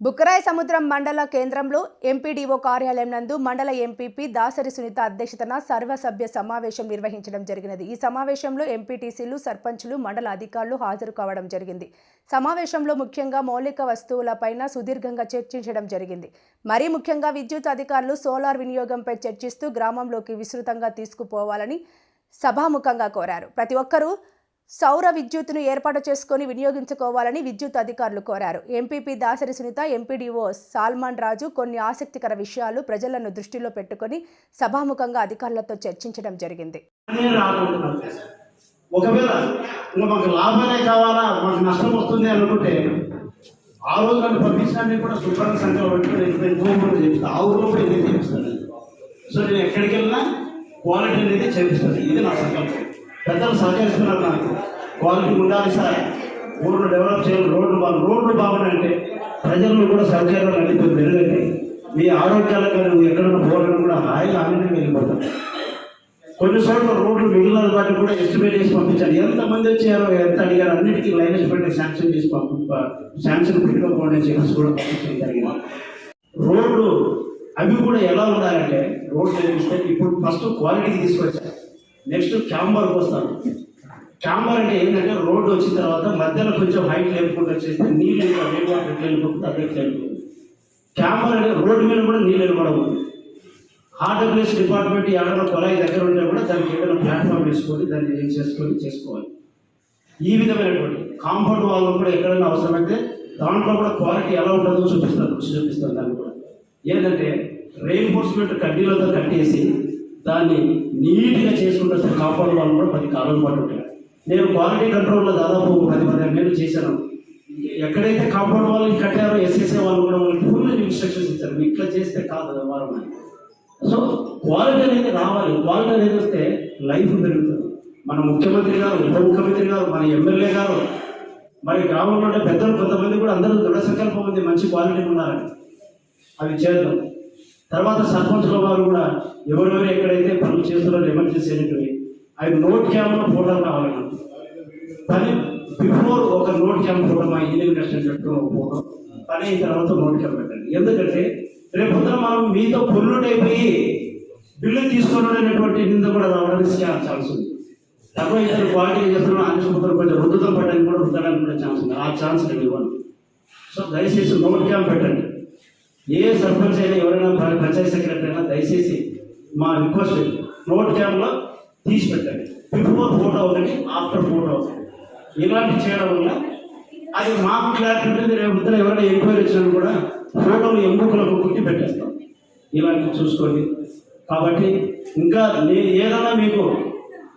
బుక్కరాయ సముద్రం మండల కేంద్రంలో ఎంపీడీఓ కార్యాలయం నందు మండల ఎంపీపీ దాసరి సునీత అధ్యక్షతన సర్వసభ్య సమావేశం నిర్వహించడం జరిగినది. ఈ సమావేశంలో ఎంపీటీసీలు సర్పంచులు మండల అధికారులు హాజరు కావడం జరిగింది. సమావేశంలో ముఖ్యంగా మౌలిక వస్తువులపైన సుదీర్ఘంగా చర్చించడం జరిగింది. మరీ ముఖ్యంగా విద్యుత్ అధికారులు సోలార్ వినియోగంపై చర్చిస్తూ గ్రామంలోకి విస్తృతంగా తీసుకుపోవాలని సభాముఖంగా కోరారు. ప్రతి ఒక్కరూ సౌర విద్యుత్తును ఏర్పాటు చేసుకొని వినియోగించుకోవాలని విద్యుత్ అధికారులు కోరారు. ఎంపీపీ దాసరి సునీత ఎంపీడీఓ సాల్మాన్ రాజు కొన్ని ఆసక్తికర విషయాలు ప్రజలను దృష్టిలో పెట్టుకొని సభాముఖంగా అధికారులతో చర్చించడం జరిగింది. ఒకవేళ ఇంకా మాకు కావాలా మాకు నష్టం వస్తుంది అనుకుంటే ఆ రోజు నన్ను కూడా శుభ్రంగా సంఖ్యలో పెట్టుకుని ఆ ఊరిలో కూడా ఇదే చేపిస్తాను. సో నేను ఎక్కడికి వెళ్ళినా క్వాలిటీ అనేది చేపిస్తాను. ఇది నా సంకల్పం. పెద్దలు సహకరిస్తున్నారు నాకు. క్వాలిటీ ఉండాలి సార్. ఊళ్ళు డెవలప్ చేయాలి. రోడ్లు బాగు రోడ్లు బాగున్నాయంటే ప్రజలను కూడా సౌకర్యాలు అన్ని మెరుగైతే మీ ఆరోగ్యాలకు నువ్వు ఎక్కడైనా పోవాలని కూడా హాయిగా ఆనందంగా వెళ్ళిపోతాం. కొన్ని చోట్ల రోడ్లు మిగిలిన వాటిని కూడా ఎస్టిమేట్ చేసి పంపించాలి. ఎంతమంది వచ్చారో ఎంత అడిగారు అన్నిటికీ లైనెస్ పెట్టి శాంక్షన్ చేసి పంపి శాంక్షన్ పెట్టుకోకుండా చేసి కూడా పంపించడం జరిగింది. రోడ్లు అవి కూడా ఎలా ఉండాలంటే రోడ్లు ఇప్పుడు ఫస్ట్ క్వాలిటీ తీసుకొచ్చారు. నెక్స్ట్ చాంబర్కి వస్తాను. క్యాంబర్ అంటే ఏంటంటే రోడ్డు వచ్చిన తర్వాత మధ్యలో కొంచెం హైట్ లేకుండా చేస్తే నీళ్ళు ఇంకా వేడి వాటర్ వెళ్ళిపోతుంది అదే వెళ్ళిపోతుంది క్యాంబర్ అంటే రోడ్డు మీద కూడా నీళ్ళు వెళ్ళిపోవడం హార్ట్ ప్లేస్ డిపార్ట్మెంట్ ఏడైనా కొలాయి దగ్గర ఉంటే కూడా దానికి ఏదైనా ప్లాట్ఫామ్ వేసుకొని దాన్ని ఏం చేసుకొని చేసుకోవాలి. ఈ విధమైనటువంటి కాంపౌండ్ వాళ్ళు కూడా ఎక్కడైనా అవసరమైతే దాంట్లో కూడా క్వాలిటీ ఎలా ఉంటుందో చూపిస్తారు చూపిస్తారు దాన్ని కూడా. ఏంటంటే రెయిన్ఫోర్స్మెంట్ కడ్డీలతో కట్టేసి దాన్ని నీట్గా చేసుకుంటే అసలు కాంపౌండ్ వాళ్ళు కూడా పది కాలం పాటు ఉంటాయి. నేను క్వాలిటీ కంట్రోల్లో దాదాపు పది పదిహేను నెలలు చేశాను. ఎక్కడైతే కాంపౌండ్ వాళ్ళు కట్టారో ఎస్ఎస్ఏ వాళ్ళు కూడా వాళ్ళకి ఫుల్ ఇన్స్ట్రక్షన్స్ ఇచ్చారు. మీ ఇట్లా చేస్తే కాదు వారు అని. సో క్వాలిటీ అనేది రావాలి. క్వాలిటీ అనేది వస్తే లైఫ్ పెరుగుతుంది. మన ముఖ్యమంత్రి గారు ఉప ముఖ్యమంత్రి గారు మన ఎమ్మెల్యే గారు మరి గ్రామంలో ఉండే పెద్దలు కొంతమంది కూడా అందరూ దృఢ సంకల్పం ఉంది మంచి క్వాలిటీ ఉన్నారని అవి చేద్దాం. తర్వాత సర్పంచుల వారు కూడా ఎవరెవరు ఎక్కడైతే పనులు చేస్తున్నారో ఎమర్జెన్సీ అనేటివి ఆయన నోట్ క్యామ్లో ఫోటోలు కావాలి నాకు బిఫోర్ ఒక నోట్ క్యాంప్ ఫోటో మా ఇంజనీరింగ్ కష్టం పెట్టుకున్న ఒక ఫోటో పని తర్వాత నోట్ క్యాంప్ పెట్టండి. ఎందుకంటే రేపు మనం మీతో పొల్యూట్ అయిపోయి బిల్లు తీసుకోవడం అనేటువంటి నింద కూడా రావడానికి ఛాన్స్ ఉంది. తక్కువ ఇతర క్వాలిటీ చేస్తున్న అంచుకుంటారు కొంచెం రుద్దుతో పడడానికి కూడా రుద్దడానికి కూడా ఛాన్స్ ఉంది. ఆ ఛాన్స్ నేను ఇవ్వను. సో దయచేసి నోట్ క్యాంప్ పెట్టండి. ఏ సర్పంచ్ అయినా ఎవరైనా పంచాయతీ సెక్రటరీ అయినా దయచేసి మా రిక్వెస్ట్ నోట్ క్యామ్లో తీసి పెట్టండి. బిఫోర్ ఫోటో ఒకటి ఆఫ్టర్ ఫోటో ఒకటి ఇలాంటి చేయడం వల్ల అది మాకు క్లారిటీ ఉంటుంది రేపు ఎవరైనా ఎంక్వైరీ వచ్చినా కూడా ఫోటోలు ఎముకలకు కుట్టి పెట్టేస్తాం. ఇలాంటివి చూసుకోండి. కాబట్టి ఇంకా నేను ఏదైనా మీకు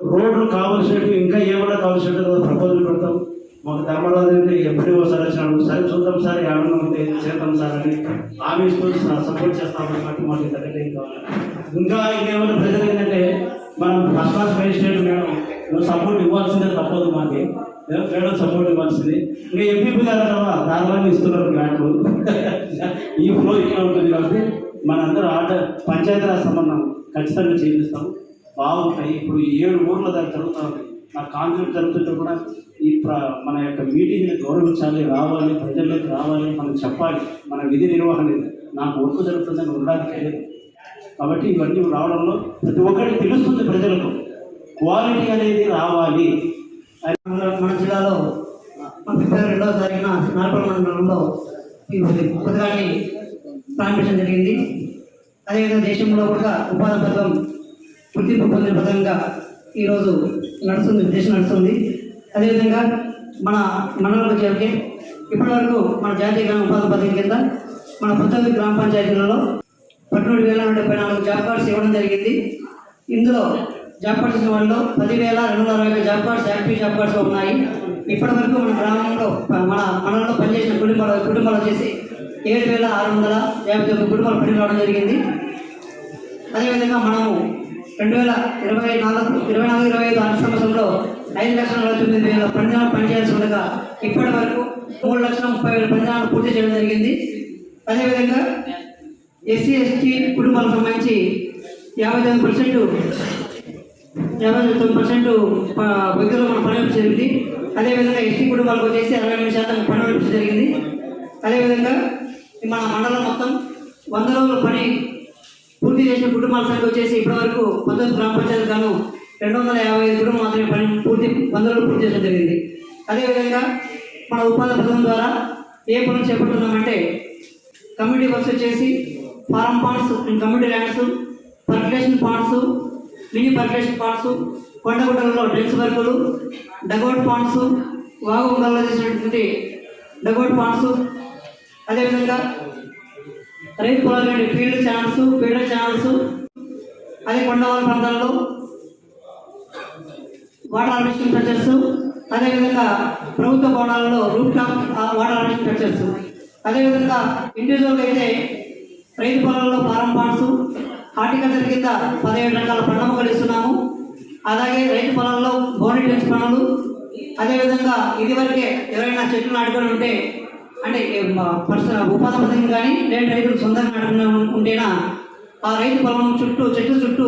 రోడ్లు కావాల్సినట్టు ఇంకా ఏమైనా కావాల్సినట్టు ప్రపోజల్ పెడతాం. మాకు ధర్మరాజు అంటే ఎప్పుడూ ఒకసారి వచ్చినాడు. సరే చూద్దాం సార్ ఆనందం ఉంటే చేద్దాం సార్ అని ఆమె సపోర్ట్ చేస్తామని మాకు మాకు ఇంతకంటే కావాలి? ఇంకా ఇంకేమైనా ప్రజలు ఏంటంటే మనం ఫస్ట్ క్లాస్ మేజిస్ట్రేట్ మేడం నువ్వు సపోర్ట్ ఇవ్వాల్సిందే తప్పదు మాకు. మేడం సపోర్ట్ ఇవ్వాల్సింది. ఇంకా ఎంపీపీ గారు కదా దానిలో ఇస్తున్నారు గ్రాంట్లు ఈ ఫ్లో ఇట్లా ఉంటుంది కాబట్టి మనందరూ ఆట పంచాయతీరాజ్ సంబంధం ఖచ్చితంగా చేపిస్తాం. బాగుంటాయి. ఇప్పుడు ఏడు ఊర్ల దాకా జరుగుతూ ఉంది. నా కాన్ఫ్లిక్ట్ జరుగుతుంటే కూడా ఈ ప్ర మన యొక్క మీటింగ్ని గౌరవించాలి రావాలి ప్రజల్లోకి రావాలి మనం చెప్పాలి. మన విధి నిర్వహణ నాకు వర్క్ జరుగుతుందని ఉండడానికి లేదు. కాబట్టి ఇవన్నీ రావడంలో ప్రతి ఒక్కరికి తెలుస్తుంది ప్రజలకు. క్వాలిటీ అనేది రావాలి. మన జిల్లాలో ఫిబ్రవరి రెండవ తారీఖున నార్పల్ మండలంలో ఈ పథకాన్ని ప్రారంభించడం జరిగింది. అదేవిధంగా దేశంలో కూడా ఉపాధి పథకం గుర్తింపు పొందిన పథకంగా ఈరోజు నడుస్తుంది దేశం నడుస్తుంది. అదేవిధంగా మన మండలం జరిగే ఇప్పటి వరకు మన జాతీయ గ్రామ ఉపాధి పథకం కింద మన పంతొమ్మిది గ్రామ పంచాయతీలలో పదమూడు వేల నూట డెబ్బై నాలుగు జాబ్ కార్డ్స్ ఇవ్వడం జరిగింది. ఇందులో జాబ్ కార్డ్స్ ఇచ్చిన వాళ్ళలో పదివేల రెండు వందల అరవై job cards active job cards ఉన్నాయి. ఇప్పటి వరకు మన గ్రామంలో మన మండలంలో పనిచేసిన కుటుంబాలు కుటుంబాలు వచ్చేసి ఏడు వేల ఆరు వందల యాభై తొమ్మిది కుటుంబాలు పని రావడం జరిగింది. అదేవిధంగా మనము రెండు వేల ఇరవై నాలుగు ఇరవై నాలుగు ఇరవై ఐదు ఆర్థిక సంవత్సరంలో ఐదు లక్షల నలభై తొమ్మిది వేల పనిదినాలు పనిచేయాల్సి ఉండగా ఇప్పటి వరకు మూడు లక్షల ముప్పై వేల పనిదినాలు పూర్తి చేయడం జరిగింది. అదేవిధంగా ఎస్సీ ఎస్టీ కుటుంబాలకు సంబంధించి యాభై తొమ్మిది పర్సెంట్ యాభై తొమ్మిది పర్సెంట్ వ్యక్తులు మన పని జరిగింది అదేవిధంగా ఎస్టీ కుటుంబాలకు వచ్చేసి అరవై ఎనిమిది శాతం పని జరిగింది. అదేవిధంగా మన మండలం మొత్తం వంద రోజుల పని పూర్తి చేసిన కుటుంబాల సంఖ్య వచ్చేసి ఇప్పటివరకు పంతొమ్మిది గ్రామ పంచాయతీ గాను రెండు వందల యాభై ఐదు కుటుంబం మాత్రమే పని పూర్తి పంతొమ్మిది పూర్తి చేయడం జరిగింది. అదేవిధంగా మన ఉపాధి పథకం ద్వారా ఏ పనులు చేపడుతున్నామంటే కమ్యూనిటీ వర్క్స్ వచ్చేసి farm ponds and community lands percolation ponds mini percolation ponds కొండగుట్టలలో డ్రెస్ వర్కులు డగౌట్ పాండ్స్ వాగుంగల్లో చేసినటువంటి డగౌట్ పాండ్స్ అదేవిధంగా రైతు పొలాలండి ఫీల్డ్ ఛానల్స్ ఫీల్డ్ ఛానల్స్ అదే కొండవాళ్ళ ప్రాంతాల్లో వాటర్ హార్వెస్టింగ్ స్ట్రక్చర్స్ అదేవిధంగా ప్రభుత్వ భవనాలలో roof top water harvesting structures. అదేవిధంగా ఇండివిజువల్గా అయితే రైతు పొలాల్లో ఫారం పాండ్స్ హార్టికల్చర్ కింద పదిహేడు రకాల పండ్ల మొక్కలు ఇస్తున్నాము అలాగే రైతు పొలాల్లో బోనెట్ టెన్స్ పనులు అదేవిధంగా ఇదివరకే ఎవరైనా చెట్లు నాటుకొని ఉంటే అంటే పర్సనల్ ఉపాధి పథకం కానీ లేదంటే రైతులు సొంతంగా నాటుకుని ఉంటేనా ఆ రైతు పొలం చుట్టూ చెట్టు చుట్టూ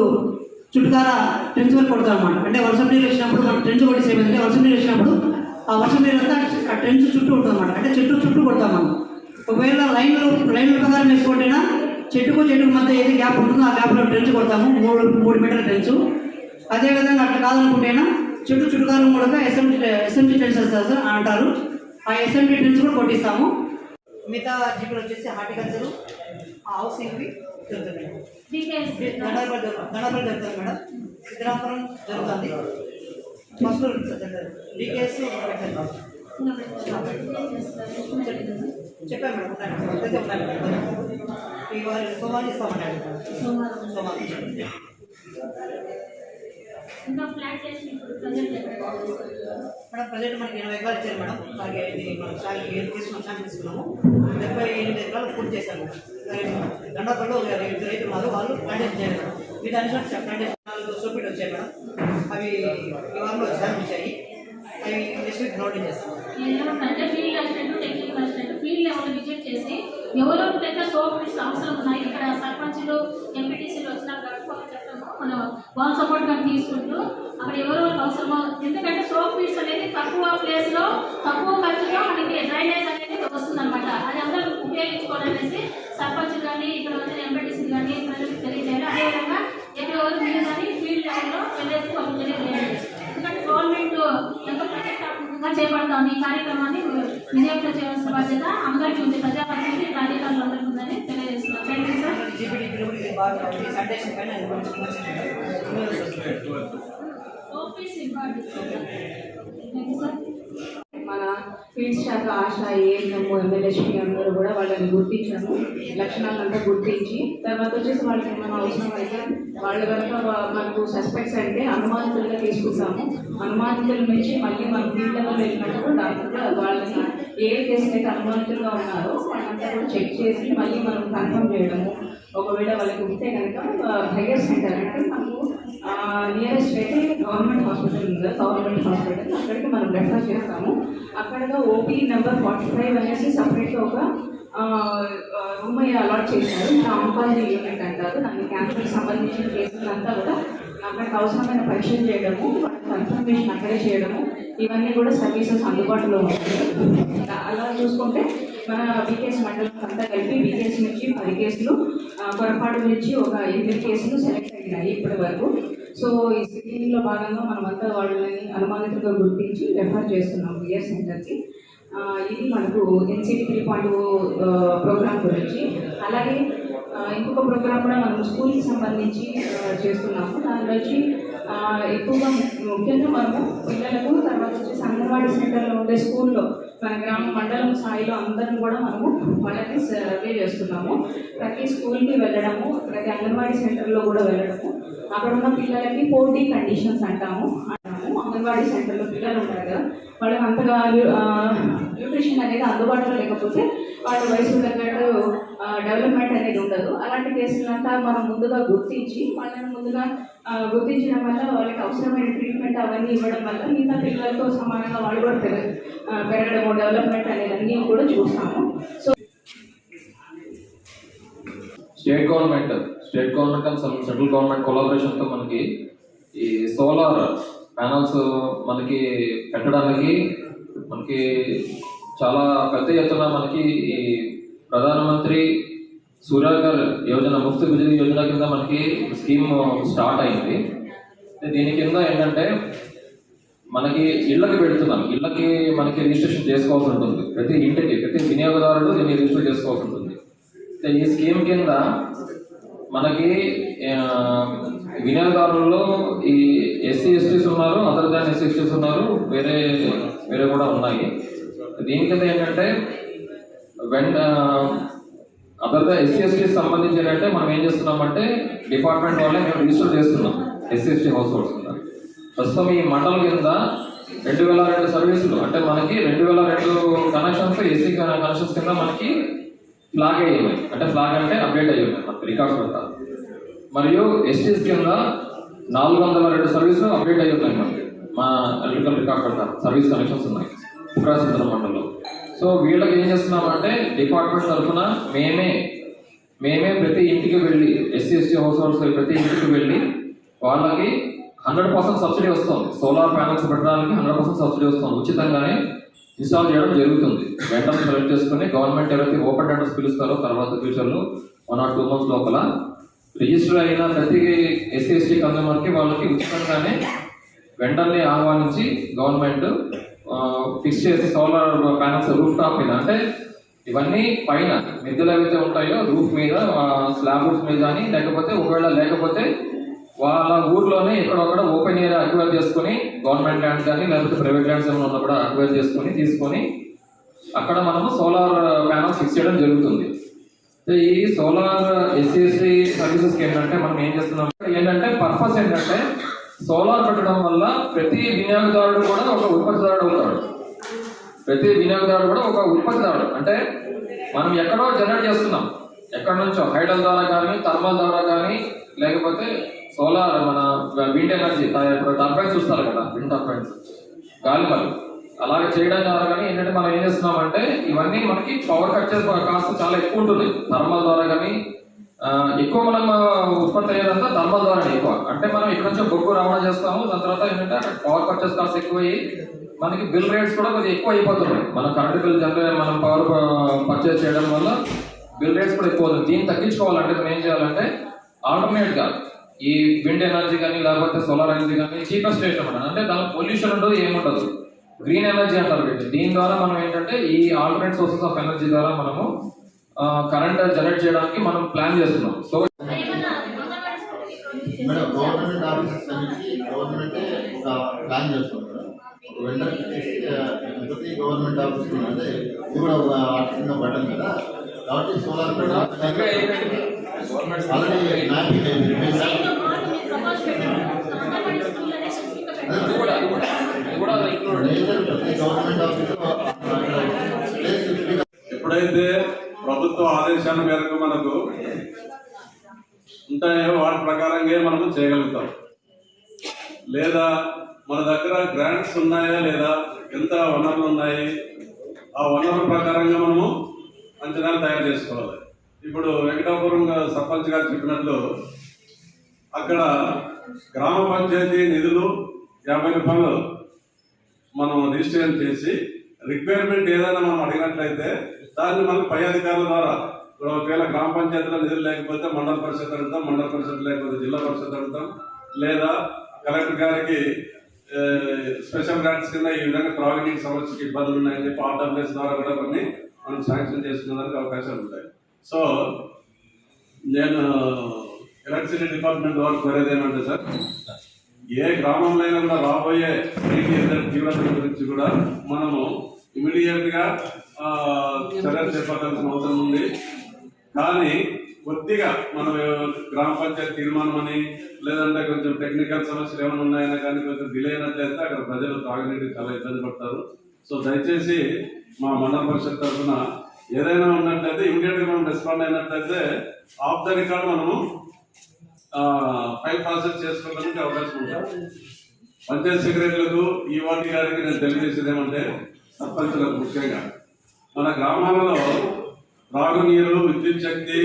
చుట్టుకార ట్రెంచ్ వర్క్ కొడతాం అనమాట అంటే వర్షం నీళ్ళు వచ్చినప్పుడు మనం ట్రెంచ్ కొట్టి అంటే వర్షం నీళ్ళు వచ్చినప్పుడు ఆ వర్షం నీళ్ళు అంతా ఆ ట్రెంచ్ చుట్టూ ఉంటుంది అనమాట అంటే చెట్టు చుట్టూ కొడతాం మనం. ఒకవేళ లైన్లు లైన్ల ప్రకారం వేసుకుంటేనా చెట్టుకు చెట్టుకు మధ్య ఏది గ్యాప్ ఉంటుందో ఆ గ్యాప్లో ట్రెంచ్ కొడతాము. మూడు మూడు మీటర్ల ట్రెంచ్ అదేవిధంగా అట్లా కాదనుకుంటేనా చెట్టు చుట్టుకారం కూడా ఎస్ఎంటీ ఎస్ఎంటీ ట్రెంచ్ అంటారు. ఆ ఎస్ఎంటీ ట్రెంచ్ కూడా కొట్టిస్తాము. మిగతా జీపులు వచ్చేసి హార్టికల్చర్ హౌసింగ్వి జరుగుతుంది. గణపతి గణపతి జరుగుతుంది మేడం సిద్ధరాపురం ఫస్ట్ డీకేఎస్ చెప్పాను మేడం. అయితే ఉండండి. ఈ వారి సోమవారం ఇస్తామండి సోమవారం. ఇంకా ఫ్లాట్ చేసి ఇప్పుడు ప్రజెంట్ మేడం ప్రజెంట్ మనకి ఎనభై ఎకరాలు ఇచ్చారు మేడం. అలాగే ఇది మనం సాగు తీసుకున్నాం సాగు తీసుకున్నాము. డెబ్బై ఎనిమిది ఎకరాలు పూర్తి చేశారు మేడం. దండపల్లి ఒక రైతు రైతులు ఉన్నారు. వాళ్ళు ప్లాంటేషన్ చేయాలి వీటి అనుసరించి ప్లాంటేషన్ నాలుగు సోపీట్ వచ్చాయి మేడం. అవి ఈ వారంలో వచ్చాయి అవి నెక్స్ట్ వీక్ లోడింగ్ చేస్తాం ఫీల్డ్ ఫీల్డ్ లెవెల్ విజిట్ చేసి ఎవరెవరికైతే సోపడి అవసరం ఉన్నాయి. ఇక్కడ సర్పంచులు ఎంపీటీసీలు వచ్చిన కాబట్టి చెప్తాము మనం వన్ సపోర్ట్ కానీ తీసుకుంటూ అక్కడ ఎవరెవరికి అవసరమో ఎందుకంటే సోప్ పీట్స్ అనేది తక్కువ ప్లేస్లో తక్కువ ఖర్చులో మనకి డ్రైనేజ్ అనేది వస్తుందన్నమాట. అది అందరూ ఉపయోగించుకోవాలనేసి సర్పంచ్ కానీ ఇక్కడ వచ్చిన ఎంపీటీసీ కానీ ప్రజలకు తెలియజేయాలి. అదేవిధంగా ఎక్కడ మీరు కానీ ఫీల్డ్ లెవెల్లో వెళ్ళేసి వాళ్ళకి తెలియజేయాలి. ఎందుకంటే గవర్నమెంట్ ఎంతో ప్రత్యేకంగా చేపడతాం ఈ కార్యక్రమాన్ని విజయవంతం చేయవలసిన బాధ్యత అందరికీ ఉంది. ప్రజాప్రతినిధి కూడా ఇది కొంచెం మన ఫీల్డ్ శాఖ ఆశ ఏఎన్ఎం ఎమ్మెల్యేస్పీ అందరూ కూడా వాళ్ళని గుర్తించాము లక్షణాలంతా గుర్తించి తర్వాత వచ్చేసి వాళ్ళకి ఏమైనా అవసరం అయితే వాళ్ళు కనుక మనకు సస్పెక్ట్స్ అంటే అనుమానితులుగా తీసుకుంటాము. అనుమానితుల నుంచి మళ్ళీ మన ఫీల్డ్ లెవెల్ వెళ్ళినప్పుడు డాక్టర్ వాళ్ళని ఏ కేసులు అయితే అనుమానితులుగా ఉన్నారో వాళ్ళంతా కూడా చెక్ చేసి మళ్ళీ మనం కన్ఫర్మ్ చేయడము. ఒకవేళ వాళ్ళకి ఉంటే కనుక హైయర్ సెంటర్ అంటే మనకు నియరెస్ట్ అయితే గవర్నమెంట్ హాస్పిటల్ ఉంది గవర్నమెంట్ హాస్పిటల్ అక్కడికి మనం రెఫర్ చేస్తాము. అక్కడ ఓపీ నెంబర్ ఫార్టీ ఫైవ్ అనేసి సపరేట్గా ఒక రూమ్ అలాట్ చేశారు. ఆంకాలజీ యూనిట్ అంటారు. దాని క్యాన్సర్కి సంబంధించిన కేసులంతా కూడా అక్కడికి అవసరమైన పరీక్షలు చేయడము కన్ఫర్మేషన్ అక్కడే చేయడము ఇవన్నీ కూడా సర్వీసెస్ అందుబాటులో ఉంటాయి. అలా చూసుకుంటే మన బీకేఎస్ మండలం అంతా కలిపి బీకేఎస్ నుంచి పది కేసులు పొరపాటు నుంచి ఒక ఎనిమిది కేసులు సెలెక్ట్ అయినాయి ఇప్పటి వరకు. సో ఈ స్క్రీనింగ్లో భాగంగా మనమంతా వాళ్ళని అనుమానితులుగా గుర్తించి రెఫర్ చేస్తున్నాం బిఆర్ సెంటర్కి ఇది మనకు ఎన్సీటీ త్రీ పాయింట్ ప్రోగ్రామ్ గురించి. అలాగే ఇంకొక ప్రోగ్రామ్ కూడా మనం స్కూల్కి సంబంధించి చేస్తున్నాము. దాని వచ్చి ఎక్కువగా ముఖ్యంగా మనము పిల్లలకు తర్వాత వచ్చేసి అంగన్వాడీ సెంటర్లో ఉండే స్కూల్లో మన గ్రామ మండలం స్థాయిలో అందరం కూడా మనము వాళ్ళని సర్వే చేస్తున్నాము. ప్రతి స్కూల్కి వెళ్ళడము ప్రతి అంగన్వాడీ సెంటర్లో కూడా వెళ్ళడము. అక్కడ ఉన్న పిల్లలకి పోటీ కండిషన్స్ అంటాము. అంటాము అంగన్వాడీ సెంటర్లో పిల్లలు ఉంటారు కదా వాళ్ళకి అంతగా న్యూట్రిషన్ అనేది అందుబాటులో లేకపోతే వాళ్ళ వయసు తగ్గట్టు డెవలప్మెంట్ అనేది ఉండదు. అలాంటి కేసులంతా మనం ముందుగా గుర్తించి వాళ్ళని ముందుగా గుర్తించడం వల్ల వాళ్ళకి అవసరమైన ట్రీట్మెంట్ అవన్నీ ఇవ్వడం వల్ల మిగతా పిల్లలతో సమానంగా వాళ్ళు కూడా పెరగ పెరగడము డెవలప్మెంట్ అనేది అన్నీ కూడా చూస్తాము. So state government state government and central government కొలాబరేషన్తో మనకి ఈ సోలార్ ప్యానల్స్ మనకి పెట్టడానికి మనకి చాలా పెద్ద ఎత్తున మనకి ఈ ప్రధానమంత్రి సూర్యాగర్ యోజన ముఫ్త్ బిజిలీ యోజన కింద మనకి స్కీమ్ స్టార్ట్ అయింది. దీని కింద ఏంటంటే మనకి ఇళ్ళకి పెడుతున్నాం. ఇళ్ళకి మనకి రిజిస్ట్రేషన్ చేసుకోవాల్సి ఉంటుంది. ప్రతి ఇంటికి ప్రతి వినియోగదారుడు దీన్ని రిజిస్టర్ చేసుకోవాల్సి ఉంటుంది. ఈ స్కీమ్ కింద మనకి వినియోగదారుల్లో ఈ ఎస్సీ ఎస్టీస్ ఉన్నారు అంతర్జాతీయ ఎస్సీ ఎస్టీస్ ఉన్నారు వేరే వేరే కూడా ఉన్నాయి. దీని కింద ఏంటంటే వెంట అదర్ దా ఎస్సీ ఎస్టీస్ సంబంధించి ఏంటంటే మనం ఏం చేస్తున్నామంటే డిపార్ట్మెంట్ వాళ్ళే మేము రిజిస్టర్ చేస్తున్నాం ఎస్సీ ఎస్టీ హౌస్ హోల్డ్స్ కింద. ప్రస్తుతం ఈ మండలం కింద రెండు వేల రెండు సర్వీసులు అంటే మనకి రెండు వేల రెండు కనెక్షన్స్ ఏసీ కనెక్షన్స్ కింద మనకి ఫ్లాగ్ అయ్యాయి. అంటే ఫ్లాగ్ అంటే అప్డేట్ అయ్యి ఉన్నాయి మనకి రికార్డ్స్ ప్రకారం మరియు ఎస్టీస్ కింద నాలుగు వందల రెండు సర్వీసులు అప్డేట్ అయ్యి ఉన్నాయి మనకి. మా ఎలక్ట్రికల్ రికార్డ్ ప్రకారం సర్వీస్ కనెక్షన్స్ ఉన్నాయి. ఉగ్రాసుందరం మండలంలో సో వీళ్ళకి ఏం చేస్తున్నామంటే డిపార్ట్మెంట్ తరఫున మేమే మేమే ప్రతి ఇంటికి వెళ్ళి ఎస్సీ ఎస్టీ హౌస్ హోల్డ్స్ ప్రతి ఇంటికి వెళ్ళి వాళ్ళకి హండ్రెడ్ పర్సెంట్ సబ్సిడీ వస్తుంది. సోలార్ ప్యానల్స్ పెట్టడానికి హండ్రెడ్ పర్సెంట్ సబ్సిడీ వస్తుంది. ఉచితంగానే ఇన్స్టాల్ చేయడం జరుగుతుంది. వెంటనే సెలెక్ట్ చేసుకుని గవర్నమెంట్ ఎవరైతే ఓపెన్ టెండర్స్ పిలుస్తారో తర్వాత ఫ్యూచర్లో వన్ ఆర్ టూ మంత్స్ లోపల రిజిస్టర్ అయిన ప్రతి ఎస్సీ ఎస్టీ కన్జ్యూమర్కి వాళ్ళకి ఉచితంగానే వెంటనే ఆహ్వానించి గవర్నమెంట్ ఫిక్స్ చేసి సోలార్ ప్యానల్స్ రూఫ్ టాప్ మీద. అంటే ఇవన్నీ పైన మిద్దెలు ఏవైతే ఉంటాయో రూఫ్ మీద స్లాబ్ మీద కానీ లేకపోతే ఒకవేళ లేకపోతే వాళ్ళ ఊర్లోనే ఎక్కడొక్కడ ఓపెన్ ఏరియా అక్వైర్ చేసుకొని గవర్నమెంట్ ల్యాండ్స్ కానీ లేకపోతే ప్రైవేట్ ల్యాండ్స్ ఏమైనా ఉన్నా కూడా అక్వైర్ చేసుకొని తీసుకొని అక్కడ మనము సోలార్ ప్యానల్స్ ఫిక్స్ చేయడం జరుగుతుంది. ఈ సోలార్ ఎస్సీఎస్టీ సర్వీసెస్కి ఏంటంటే మనం ఏం చేస్తున్నాం ఏంటంటే పర్పస్ ఏంటంటే సోలార్ పెట్టడం వల్ల ప్రతి వినియోగదారుడు కూడా ఒక ఉత్పత్తిదారుడు అవుతాడు ప్రతి వినియోగదారుడు కూడా ఒక ఉత్పత్తిదారుడు. అంటే మనం ఎక్కడో జనరేట్ చేస్తున్నాం. ఎక్కడి నుంచో? హైడల్ ద్వారా కానీ థర్మల్ ద్వారా కానీ లేకపోతే సోలార్ మన విండ్ ఎనర్జీ ఇప్పుడు టర్బైన్స్ చూస్తారు కదా విండ్ టర్బైన్స్. గాలి బల్బ్ అలాగే చేయడం ద్వారా కానీ ఏంటంటే మనం ఏం చేస్తున్నామంటే ఇవన్నీ మనకి పవర్ కట్ చేసే కాస్త చాలా ఎక్కువ ఉంటుంది. థర్మల్ ద్వారా కానీ ఎక్కువ మనం ఉత్పత్తి అయ్యేదంతా థర్మల్ ద్వారా ఎక్కువ. అంటే మనం ఇక్కడ నుంచి బొగ్గు రవాణా చేస్తాము దాని తర్వాత ఏంటంటే పవర్ పర్చేస్ కాస్ట్ ఎక్కువ అయ్యి మనకి బిల్ రేట్స్ కూడా కొంచెం ఎక్కువ అయిపోతున్నాయి. మన కరెంట్ బిల్ జనరేట్ మనం పవర్ పర్చేస్ చేయడం వల్ల బిల్ రేట్స్ కూడా ఎక్కువ అవుతుంది దీన్ని తగ్గించుకోవాలంటే మనం ఏం చేయాలంటే ఆల్టర్నేట్గా ఈ విండ్ ఎనర్జీ కానీ లేకపోతే సోలార్ ఎనర్జీ కానీ చీపెస్ట్ రేట్ అనమాట అంటే దాని పొల్యూషన్ ఉండదు ఏముండదు గ్రీన్ ఎనర్జీ అంటారు దీని ద్వారా మనం ఏంటంటే ఈ ఆల్టర్నేట్ సోర్సెస్ ఆఫ్ ఎనర్జీ ద్వారా మనము కరెంట్ జనరేట్ చేయడానికి మనం ప్లాన్ చేస్తున్నాం. So government madam government offices అన్నిటికీ గవర్నమెంట్ ఒక ప్లాన్ చేస్తుంది మేడం. ఒక వెండర్ ప్రతి గవర్నమెంట్ ఆఫీస్ అంటే కూడా ఒక కింద పడ్డం కదా. కాబట్టి సోలార్ ఆల్రెడీ మ్యాపింగ్ అయింది కూడా ఎప్పుడైతే ప్రభుత్వ ఆదేశాల మేరకు మనకు ఉంటాయో వాటి ప్రకారంగా మనము చేయగలుగుతాం. లేదా మన దగ్గర గ్రాంట్స్ ఉన్నాయా లేదా ఎంత వనరులు ఉన్నాయి ఆ వనరుల ప్రకారంగా మనము అంచనాలు తయారు చేసుకోవాలి. ఇప్పుడు వెంకటాపురం సర్పంచ్ గారు చెప్పినట్లు అక్కడ గ్రామ పంచాయతీ నిధులు యాభై రూపాయలు మనం రిజిస్ట్రేషన్ చేసి రిక్వైర్మెంట్ ఏదైనా మనం అడిగినట్లయితే దాన్ని మనకు పై అధికారుల ద్వారా ఇప్పుడు ఒకవేళ గ్రామ పంచాయతీలో నిధులు లేకపోతే మండల పరిషత్ అడుగుతాం మండల పరిషత్ లేకపోతే జిల్లా పరిషత్ అడుగుతాం లేదా కలెక్టర్ గారికి స్పెషల్ గ్రాంట్స్ కింద ఈ విధంగా త్రాగునీటి సమస్యకి ఇబ్బందులు ఉన్నాయని చెప్పి ఆర్డబ్ల్యూఎస్ ద్వారా కూడా కొన్ని మనం శాంక్షన్ చేసుకునేందుకు అవకాశాలు ఉంటాయి. సో నేను ఎలక్ట్రిసిటీ డిపార్ట్మెంట్ ద్వారా కోరేది ఏమంటే సార్ ఏ గ్రామంలో అయినా రాబోయే నీటి ఎద్దడి తీవ్రత గురించి కూడా మనము ఇమీడియట్గా ఆ, చర్యలు చేపట్టాల్సిన అవసరం ఉంది. కానీ కొద్దిగా మనం గ్రామ పంచాయతీ తీర్మానం అని లేదంటే కొంచెం టెక్నికల్ సమస్యలు ఏమైనా ఉన్నాయన్నా కానీ కొంచెం డిలే అయినట్లయితే అక్కడ ప్రజలు తాగునీటి చాలా ఇబ్బంది పడతారు. సో దయచేసి మా మండల పరిషత్ తరఫున ఏదైనా ఉన్నట్లయితే ఇమీడియట్గా మనం రెస్పాండ్ అయినట్లయితే ఆఫ్ ద రికార్డ్ మనము ఫైల్ ప్రాసెస్ చేసుకోవడానికి అవకాశం ఉంటుంది. పంచాయత్ సెక్రటరీలకు ఈ వాటి గారికి నేను తెలియజేసేది ఏమంటే సర్పంచులకు ముఖ్యంగా. మన గ్రామాలలో త్రాగునీరు విద్యుత్ శక్తి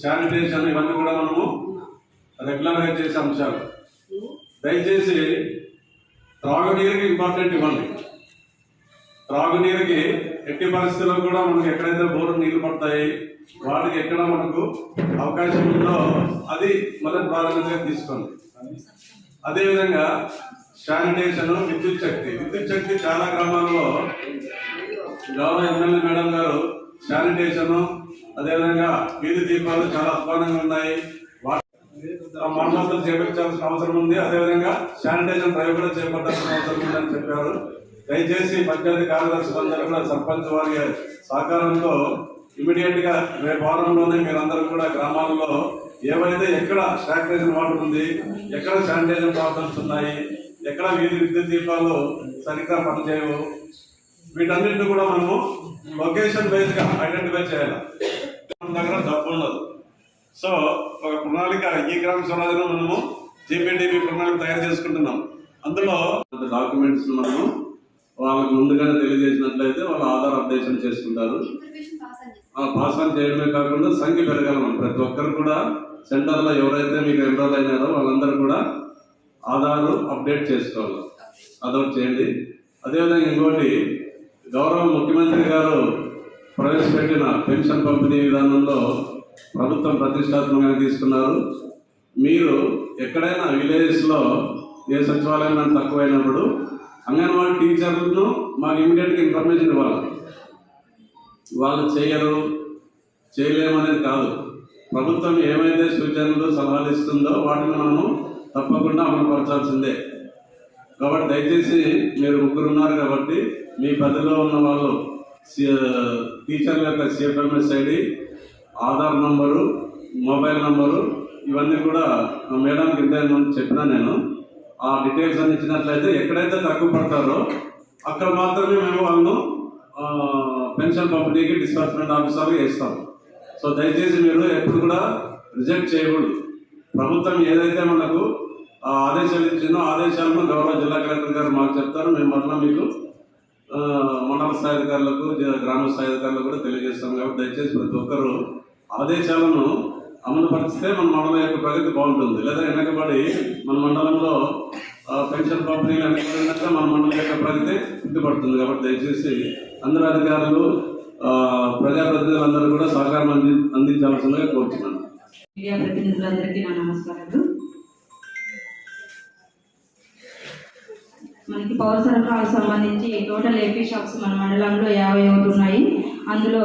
శానిటేషన్ ఇవన్నీ కూడా మనము రెగ్యులర్గా చేసే అంశాలు. దయచేసి త్రాగునీరుకి ఇంపార్టెంట్ ఇవ్వండి. త్రాగునీరుకి ఎట్టి పరిస్థితుల్లో కూడా మనకు ఎక్కడైతే బోరు నీళ్ళు పడతాయి వాటికి ఎక్కడ మనకు అవకాశం ఉందో అది మొదటి ప్రాధాన్యతగా తీసుకోండి. అదేవిధంగా శానిటేషన్ విద్యుత్ శక్తి. విద్యుత్ శక్తి చాలా గ్రామాల్లో గౌరవ ఎమ్మెల్యే మేడం గారు శానిటేషన్ అదేవిధంగా వీధి దీపాలు చాలా అధ్వానంగా ఉన్నాయి. వా- మరమ్మతులు చేపట్టాల్సిన అవసరం ఉంది. అదేవిధంగా శానిటేషన్ డ్రైవ్ కూడా చేపట్టాల్సిన అవసరం ఉందని చెప్పారు. దయచేసి పంచాయతీ కార్యదర్శులు అందరూ కూడా సర్పంచ్ వారి సహకారంతో ఇమీడియట్గా రేపు వారంలోనే మీరందరూ కూడా గ్రామాల్లో ఏవైతే ఎక్కడ శానిటేషన్ వాటర్ ఉంది ఎక్కడ శానిటేషన్ ప్రాబ్లమ్స్ ఉన్నాయి ఎక్కడ వీధి విద్యుత్ దీపాలు సరిగ్గా పనిచేయవు. వీటన్నిటిని కూడా మనము లొకేషన్ బేస్గా ఐడెంటిఫై చేయాలి. మన దగ్గర డబ్బు ఉండదు. సో ఒక ప్రణాళిక ఈ గ్రామ స్వరాజ్యం మనము జీపీడీపీ ప్రణాళిక తయారు చేసుకుంటున్నాం. అందులో డాక్యుమెంట్స్ మనము వాళ్ళకి ముందుగానే తెలియజేసినట్లయితే వాళ్ళు ఆధార్ అప్డేషన్ చేసుకుంటారు. పాస్ ఆన్ చేయడమే కాకుండా సంఖ్య పెరగాలి మనం. ప్రతి ఒక్కరు కూడా సెంటర్లో ఎవరైతే మీకు ఎన్రోల్ అయినారో వాళ్ళందరూ కూడా ఆధార్ అప్డేట్ చేసుకోవాలి. అదొకటి చేయండి. అదేవిధంగా ఇంకోటి గౌరవ ముఖ్యమంత్రి గారు ప్రవేశపెట్టిన పెన్షన్ పంపిణీ విధానంలో ప్రభుత్వం ప్రతిష్టాత్మకంగా తీసుకున్నారు. మీరు ఎక్కడైనా విలేజెస్లో ఏ సచివాలయం తక్కువైనప్పుడు అంగన్వాడీ టీచర్లను మాకు ఇమీడియట్గా ఇన్ఫర్మేషన్ ఇవ్వాలి. వాళ్ళు చేయరు చేయలేమనేది కాదు. ప్రభుత్వం ఏమైతే సూచనలు సలహాలు ఇస్తుందో వాటిని మనము తప్పకుండా అమలుపరచాల్సిందే కాబట్టి దయచేసి మీరు ముగ్గురు ఉన్నారు కాబట్టి మీ పదిలో ఉన్న వాళ్ళు టీచర్ల యొక్క CFMS ID Aadhaar number mobile number ఇవన్నీ కూడా మేడం మేడంకి చెప్పినా నేను. ఆ డీటెయిల్స్ అన్ని ఇచ్చినట్లయితే ఎక్కడైతే తక్కువ పడతారో అక్కడ మాత్రమే మేము వాళ్ళను పెన్షన్ పంపిణీకి డిస్పార్ట్మెంట్ ఆఫీసర్గా వేస్తాం. సో దయచేసి మీరు ఎప్పుడు కూడా రిజెక్ట్ చేయకూడదు. ప్రభుత్వం ఏదైతే మనకు ఆ ఆదేశాలు ఇచ్చిందో ఆదేశాలను గౌరవ జిల్లా కలెక్టర్ గారు మాకు చెప్తారు. మేము మరలా మీకు మండల స్థాయి అధికారులకు గ్రామ స్థాయి అధికారులకు కూడా తెలియజేస్తాం కాబట్టి దయచేసి ప్రతి ఒక్కరూ ఆదేశాలను అమలు పరిస్తే మన మండలం యొక్క ప్రగతి బాగుంటుంది. లేదా వెనకబడి మన మండలంలో పెన్షన్ పంపిణీలు వెనకబడినాక మన మండలం యొక్క ప్రగతి సిద్ధపడుతుంది కాబట్టి దయచేసి అందరు అధికారులు ఆ, ప్రజాప్రతినిధులందరూ కూడా సహకారం అంది అందించాల్సిందిగా కోరుతున్నాను. మీడియా ప్రతినిధులందరికీ నా నమస్కారాలు. మనకి పౌర సరఫరాకు సంబంధించి టోటల్ ఏపీ షాప్స్ మన మండలంలో యాభై ఒకటి ఉన్నాయి. అందులో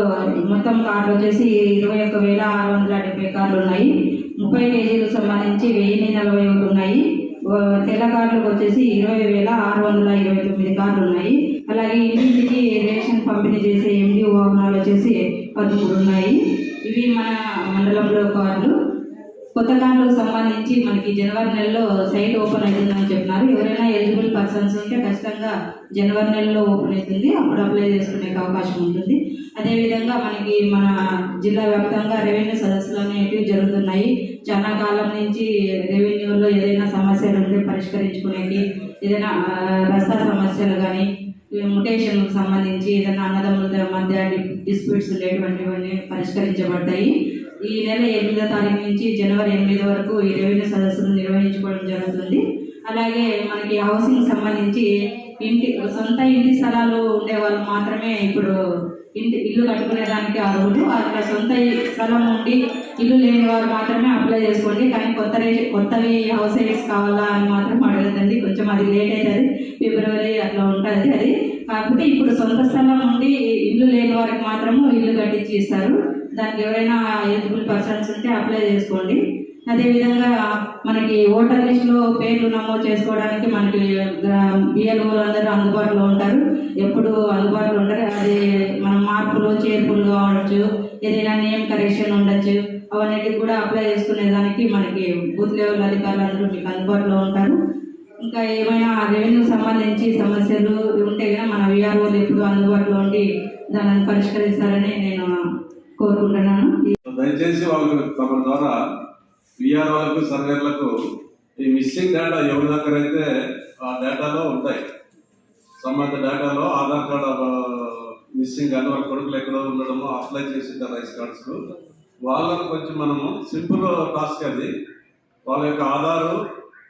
మొత్తం కార్లు వచ్చేసి ఇరవై ఒక్క వేల ఆరు వందల డెబ్బై కార్లు ఉన్నాయి. ముప్పై కేజీలకు సంబంధించి వెయ్యి నలభై ఒకటి ఉన్నాయి. తెల్ల కార్డులకు వచ్చేసి ఇరవై వేల ఆరు వందల ఇరవై తొమ్మిది కార్లు ఉన్నాయి. అలాగే ఇంటింటికి రేషన్ పంపిణీ చేసే ఎండి వాహనాలు వచ్చేసి పదమూడు ఉన్నాయి. ఇవి మన మండలంలో కార్లు కొత్త కార్డులకు సంబంధించి మనకి జనవరి నెలలో సైట్ ఓపెన్ అవుతుందని చెప్పినారు. ఎవరైనా ఎలిజిబుల్ పర్సన్స్ ఉంటే ఖచ్చితంగా జనవరి నెలలో ఓపెన్ అవుతుంది. అప్పుడు అప్లై చేసుకునే అవకాశం ఉంటుంది. అదేవిధంగా మనకి మన జిల్లా వ్యాప్తంగా రెవెన్యూ సదస్సులు అనేవి జరుగుతున్నాయి. చాలా కాలం నుంచి రెవెన్యూలో ఏదైనా సమస్యలు ఉంటే పరిష్కరించుకునేది ఏదైనా రస్తా సమస్యలు కానీ ముటేషన్కు సంబంధించి ఏదైనా అన్నదమ్ముల మధ్య డిస్ప్యూట్స్ ఉండేటువంటివన్నీ పరిష్కరించబడ్డాయి ఈ నెల ఎనిమిదో తారీఖు నుంచి జనవరి ఎనిమిది వరకు ఈ రెవెన్యూ సదస్సులు నిర్వహించుకోవడం జరుగుతుంది. అలాగే మనకి హౌసింగ్ సంబంధించి ఇంటి సొంత ఇంటి స్థలాలు ఉండే వాళ్ళు మాత్రమే ఇప్పుడు ఇంటి ఇల్లు కట్టుకునేదానికి అర్హులు. అట్లా సొంత స్థలం ఉండి ఇల్లు లేని వారు మాత్రమే అప్లై చేసుకోండి. కానీ కొత్త రేట్ కొత్తవి హౌస్ రేట్స్ కావాలా అని మాత్రం అడగదండి కొంచెం అది లేట్ అవుతుంది. ఫిబ్రవరి అట్లా ఉంటుంది అది. కాకపోతే ఇప్పుడు సొంత స్థలం ఉండి ఇల్లు లేని వారికి మాత్రము ఇల్లు కట్టించి ఇస్తారు. దానికి ఎవరైనా ఎలిజిబుల్ పర్సన్స్ ఉంటే అప్లై చేసుకోండి. అదేవిధంగా మనకి ఓటర్ లిస్టులో పేర్లు నమోదు చేసుకోవడానికి మనకి బిఎల్ఓలు అందరూ అందుబాటులో ఉంటారు. ఎప్పుడు అందుబాటులో ఉంటారు అది మనం మార్పులు చేర్పులు కావచ్చు ఏదైనా నేమ్ కరెక్షన్ ఉండొచ్చు. అవన్నిటికి కూడా అప్లై చేసుకునేదానికి మనకి బూత్ లెవెల్ అధికారులు అందరూ మీకు అందుబాటులో ఉంటారు. ఇంకా ఏమైనా రెవెన్యూ సంబంధించి సమస్యలు ఉంటే కదా మన విఆర్ఓలు ఎప్పుడు అందుబాటులో ఉండి దానిని పరిష్కరిస్తారని నేను కోరుకుంటున్నాను. దయచేసి వాళ్ళు తమ ద్వారా విఆర్ఓలకు సర్వేర్లకు ఈ మిస్సింగ్ డేటా ఎవరి దగ్గర అయితే ఆ డేటాలో ఉంటాయి. సంబంధిత డేటాలో ఆధార్ కార్డు మిస్సింగ్ కానీ వాళ్ళ కొడుకులు ఎక్కడో ఉండడము అప్లై చేసి రైస్ కార్డ్స్ వాళ్ళకు కొంచెం మనము సింపుల్ టాస్క్ అది. వాళ్ళ యొక్క ఆధారు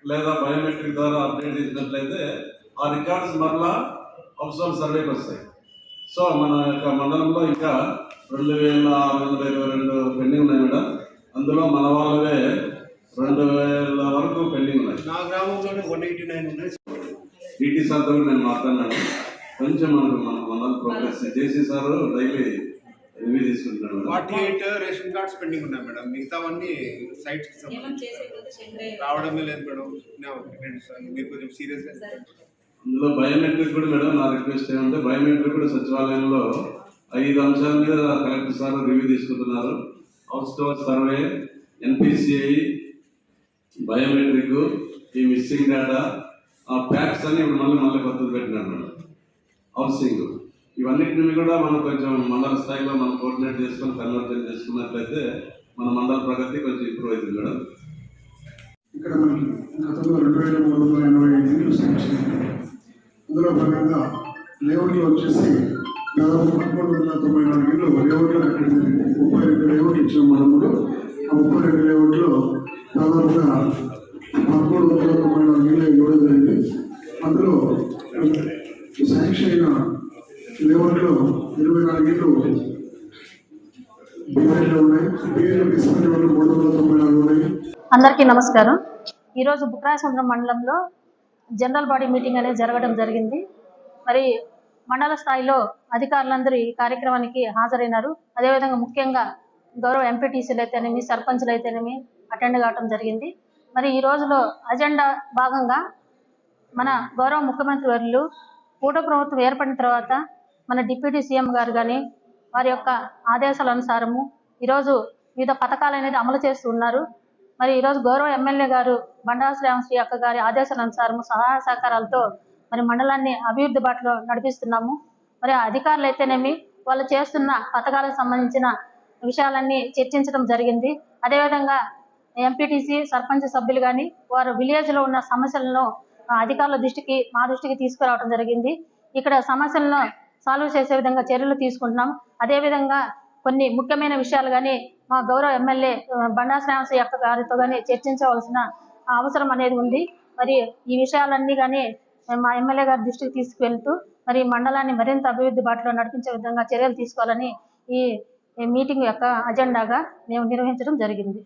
లేదా బయోమెట్రిక్ ద్వారా అప్డేట్ చేసినట్లయితే ఆ రికార్డ్స్ మరలా హోల్డ్ సర్వేకి వస్తాయి. సో మన యొక్క మండలంలో ఇంకా రెండు వేల ఆరు వందల ఇరవై రెండు పెండింగ్ ఉన్నాయి మేడం. అందులో మన వాళ్ళవే రెండు వేల వరకు పెండింగ్ ఉన్నాయి. నా గ్రామంలోనే వన్ ఎయిటీ నైన్ ఉన్నాయి డిటి సార్తో నేను మాట్లాడినాను. కొంచెం మనకు మన మండలం progress JC sir daily review తీసుకుంటున్నాడు madam. Forty eight ration cards pending ఉన్నాయి మేడం. మిగతావన్నీ సైట్స్ రావడమే లేదు మేడం. మీరు కొంచెం సీరియస్గా అందులో బయోమెట్రిక్ కూడా మేడం నా రిక్వెస్ట్ ఏమంటే బయోమెట్రిక్ కూడా సచివాలయంలో ఐదు అంశాల మీద కలెక్టర్ సార్ రివ్యూ తీసుకుంటున్నారు. House store survey NPCI biometric ఈ మిస్సింగ్ డేటా ఆ ప్యాక్స్ అన్ని ఇప్పుడు మళ్ళీ మళ్ళీ కొత్తది పెట్టినారు మేడం. హౌసింగ్ ఇవన్నింటిని కూడా మనం కొంచెం మండల స్థాయిలో మనం కోఆర్డినేట్ చేసుకొని కన్వర్జన్ చేసుకున్నట్లయితే మన మండల ప్రగతి కొంచెం ఇంప్రూవ్ అవుతుంది మేడం. ఇక్కడ మనకి గతంలో రెండు వేల మూడు వందల ఎనభై ఐదు ఇల్లు శాంక్షన్ అందులో భాగంగా లేఅవుట్లు వచ్చేసి దాదాపు పదకొండు వందల తొంభై నాలుగు ఇళ్ళు లేఅవుట్లో కట్టడం జరిగింది ముప్పై రెండు లేఅవుట్లు ఇచ్చాం మనముడు ఆ ముప్పై రెండు లేఅవుట్లో దాదాపుగా పదకొండు వందల తొంభై నాలుగు ఇళ్ళు ఇవ్వడం జరిగింది. అందులో శాంక్షన్ అయిన లేఅవుట్లో ఇరవై నాలుగు ఇల్లు ఉన్నాయి. వాళ్ళు మూడు వందల తొంభై నాలుగు ఉన్నాయి. అందరికీ నమస్కారం. ఈరోజు బుక్రాయసముద్రం మండలంలో జనరల్ బాడీ మీటింగ్ అనేది జరగడం జరిగింది. మరి మండల స్థాయిలో అధికారులందరూ ఈ కార్యక్రమానికి హాజరైనారు. అదేవిధంగా ముఖ్యంగా గౌరవ ఎంపీటీసీలు అయితేనేమి సర్పంచ్లు అయితేనేమి అటెండ్ కావడం జరిగింది. మరి ఈ రోజులో అజెండా భాగంగా మన గౌరవ ముఖ్యమంత్రి వర్యులు కూట ప్రభుత్వం ఏర్పడిన తర్వాత మన డిప్యూటీ సీఎం గారు కానీ వారి యొక్క ఆదేశాల అనుసారము ఈరోజు వివిధ పథకాలు అనేది అమలు చేస్తూ ఉన్నారు. మరి ఈరోజు గౌరవ ఎమ్మెల్యే గారు బండా శ్రీరామశ్రీ అక్క గారి ఆదేశాల అనుసారము సహాయ సహకారాలతో మరి మండలాన్ని అభివృద్ధి బాటలో నడిపిస్తున్నాము. మరి అధికారులు అయితేనేమి వాళ్ళు చేస్తున్న పథకాలకు సంబంధించిన విషయాలన్నీ చర్చించడం జరిగింది. అదేవిధంగా ఎంపీటీసీ సర్పంచ్ సభ్యులు కానీ వారు విలేజ్లో ఉన్న సమస్యలను అధికారుల దృష్టికి మా దృష్టికి తీసుకురావడం జరిగింది. ఇక్కడ సమస్యలను సాల్వ్ చేసే విధంగా చర్యలు తీసుకుంటున్నాం అదేవిధంగా కొన్ని ముఖ్యమైన విషయాలు కానీ మా గౌరవ ఎమ్మెల్యే బండా శ్రీనివాస యొక్క గారితో కానీ చర్చించవలసిన అవసరం అనేది ఉంది. మరి ఈ విషయాలన్నీ కానీ మా ఎమ్మెల్యే గారి దృష్టికి తీసుకువెళ్తూ మరి మండలాన్ని మరింత అభివృద్ధి బాటలో నడిపించే విధంగా చర్యలు తీసుకోవాలని ఈ మీటింగ్ యొక్క అజెండాగా మేము నిర్వహించడం జరిగింది.